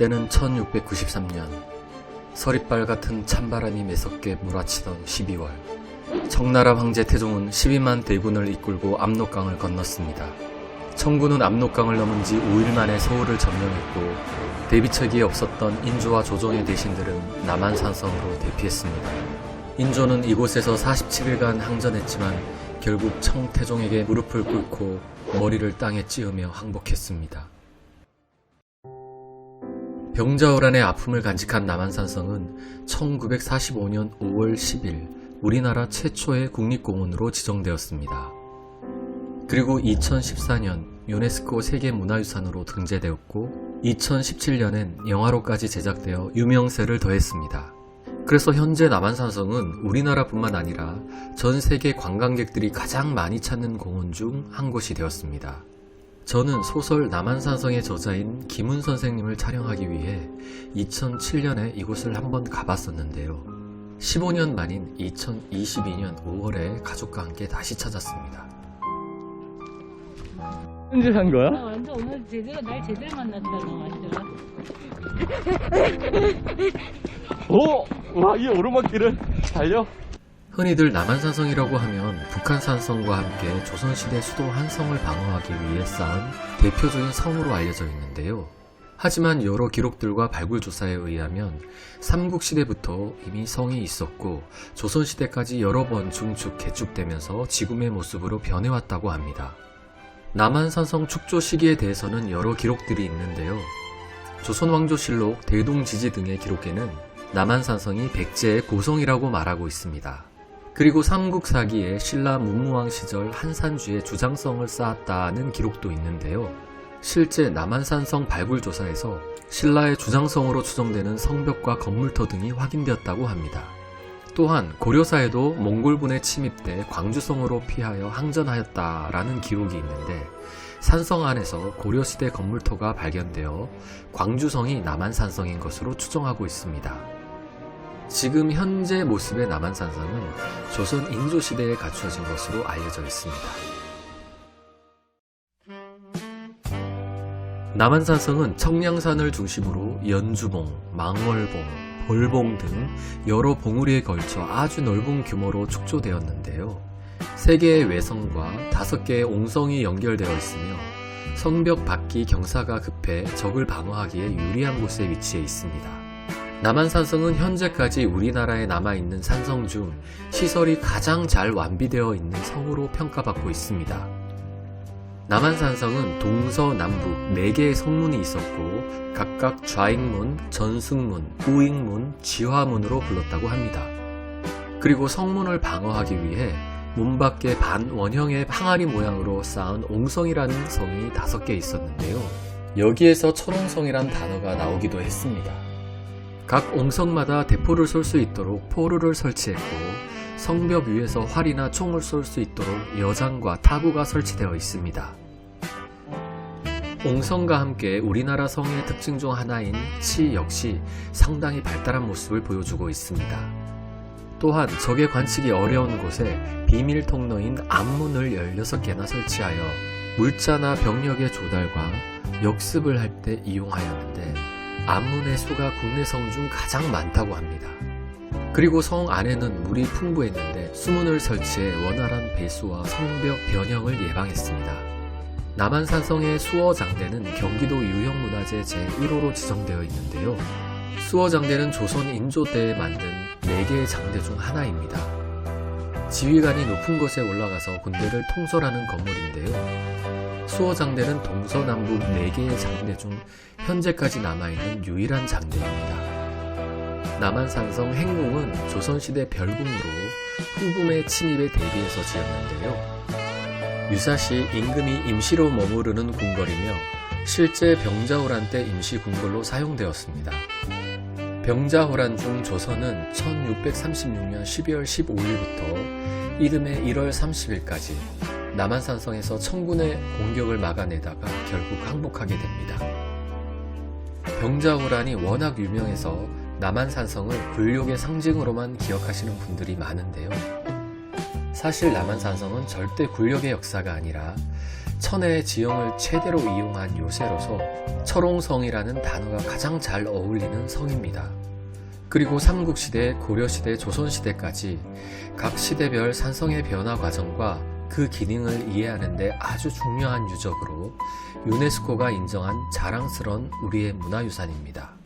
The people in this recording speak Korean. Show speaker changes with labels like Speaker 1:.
Speaker 1: 때는 1693년 서리빨 같은 찬바람이 매섭게 몰아치던 12월 청나라 황제 태종은 12만 대군을 이끌고 압록강을 건넜습니다. 청군은 압록강을 넘은 지 5일 만에 서울을 점령했고 대비책이 없었던 인조와 조정의 대신들은 남한산성으로 대피했습니다. 인조는 이곳에서 47일간 항전했지만 결국 청태종에게 무릎을 꿇고 머리를 땅에 찌으며 항복했습니다. 병자호란의 아픔을 간직한 남한산성은 1945년 5월 10일 우리나라 최초의 국립공원으로 지정되었습니다. 그리고 2014년 유네스코 세계문화유산으로 등재되었고 2017년엔 영화로까지 제작되어 유명세를 더했습니다. 그래서 현재 남한산성은 우리나라뿐만 아니라 전 세계 관광객들이 가장 많이 찾는 공원 중 한 곳이 되었습니다. 저는 소설 남한산성의 저자인 김훈 선생님을 촬영하기 위해 2007년에 이곳을 한번 가봤었는데요. 15년 만인 2022년 5월에 가족과 함께 다시 찾았습니다.
Speaker 2: 언제 산 거야?
Speaker 3: 나 완전 오늘 제대로 날 제대로 만났다 너 완전
Speaker 2: 오! 와, 이 오르막길을 달려?
Speaker 1: 흔히들 남한산성이라고 하면 북한산성과 함께 조선시대 수도 한성을 방어하기 위해 쌓은 대표적인 성으로 알려져 있는데요. 하지만 여러 기록들과 발굴 조사에 의하면 삼국시대부터 이미 성이 있었고 조선시대까지 여러 번 중축, 개축되면서 지금의 모습으로 변해왔다고 합니다. 남한산성 축조 시기에 대해서는 여러 기록들이 있는데요. 조선왕조실록, 대동지지 등의 기록에는 남한산성이 백제의 고성이라고 말하고 있습니다. 그리고 삼국사기에 신라 문무왕 시절 한산주에 주장성을 쌓았다는 기록도 있는데요. 실제 남한산성 발굴 조사에서 신라의 주장성으로 추정되는 성벽과 건물터 등이 확인되었다고 합니다. 또한 고려사에도 몽골군의 침입 때 광주성으로 피하여 항전하였다라는 기록이 있는데 산성 안에서 고려시대 건물터가 발견되어 광주성이 남한산성인 것으로 추정하고 있습니다. 지금 현재 모습의 남한산성은 조선 인조시대에 갖추어진 것으로 알려져 있습니다. 남한산성은 청량산을 중심으로 연주봉, 망월봉, 벌봉 등 여러 봉우리에 걸쳐 아주 넓은 규모로 축조되었는데요. 세 개의 외성과 다섯 개의 옹성이 연결되어 있으며 성벽 밖이 경사가 급해 적을 방어하기에 유리한 곳에 위치해 있습니다. 남한산성은 현재까지 우리나라에 남아있는 산성 중 시설이 가장 잘 완비되어 있는 성으로 평가받고 있습니다. 남한산성은 동서 남북 4개의 성문이 있었고 각각 좌익문, 전승문, 우익문, 지화문으로 불렀다고 합니다. 그리고 성문을 방어하기 위해 문 밖에 반원형의 항아리 모양으로 쌓은 옹성이라는 성이 5개 있었는데요. 여기에서 천옹성이란 단어가 나오기도 했습니다. 각 옹성마다 대포를 쏠 수 있도록 포르를 설치했고 성벽 위에서 활이나 총을 쏠 수 있도록 여장과 타구가 설치되어 있습니다. 옹성과 함께 우리나라 성의 특징 중 하나인 치 역시 상당히 발달한 모습을 보여주고 있습니다. 또한 적의 관측이 어려운 곳에 비밀 통로인 앞문을 16개나 설치하여 물자나 병력의 조달과 역습을 할 때 이용하였는데 앞문의 수가 국내 성 중 가장 많다고 합니다. 그리고 성 안에는 물이 풍부했는데 수문을 설치해 원활한 배수와 성벽 변형을 예방했습니다. 남한산성의 수어장대는 경기도 유형문화재 제1호로 지정되어 있는데요. 수어장대는 조선 인조 때에 만든 4개의 장대 중 하나입니다. 지휘관이 높은 곳에 올라가서 군대를 통솔하는 건물인데요. 수어장대는 동서남북 4개의 장대 중 현재까지 남아있는 유일한 장대입니다. 남한산성 행궁은 조선시대 별궁으로 후금의 침입에 대비해서 지었는데요. 유사시 임금이 임시로 머무르는 궁궐이며 실제 병자호란 때 임시 궁궐로 사용되었습니다. 병자호란 중 조선은 1636년 12월 15일부터 이듬해 1월 30일까지 남한산성에서 청군의 공격을 막아내다가 결국 항복하게 됩니다. 병자호란이 워낙 유명해서 남한산성을 굴욕의 상징으로만 기억하시는 분들이 많은데요. 사실 남한산성은 절대 굴욕의 역사가 아니라 천혜의 지형을 최대로 이용한 요새로서 철옹성이라는 단어가 가장 잘 어울리는 성입니다. 그리고 삼국시대, 고려시대, 조선시대까지 각 시대별 산성의 변화 과정과 그 기능을 이해하는데 아주 중요한 유적으로 유네스코가 인정한 자랑스러운 우리의 문화유산입니다.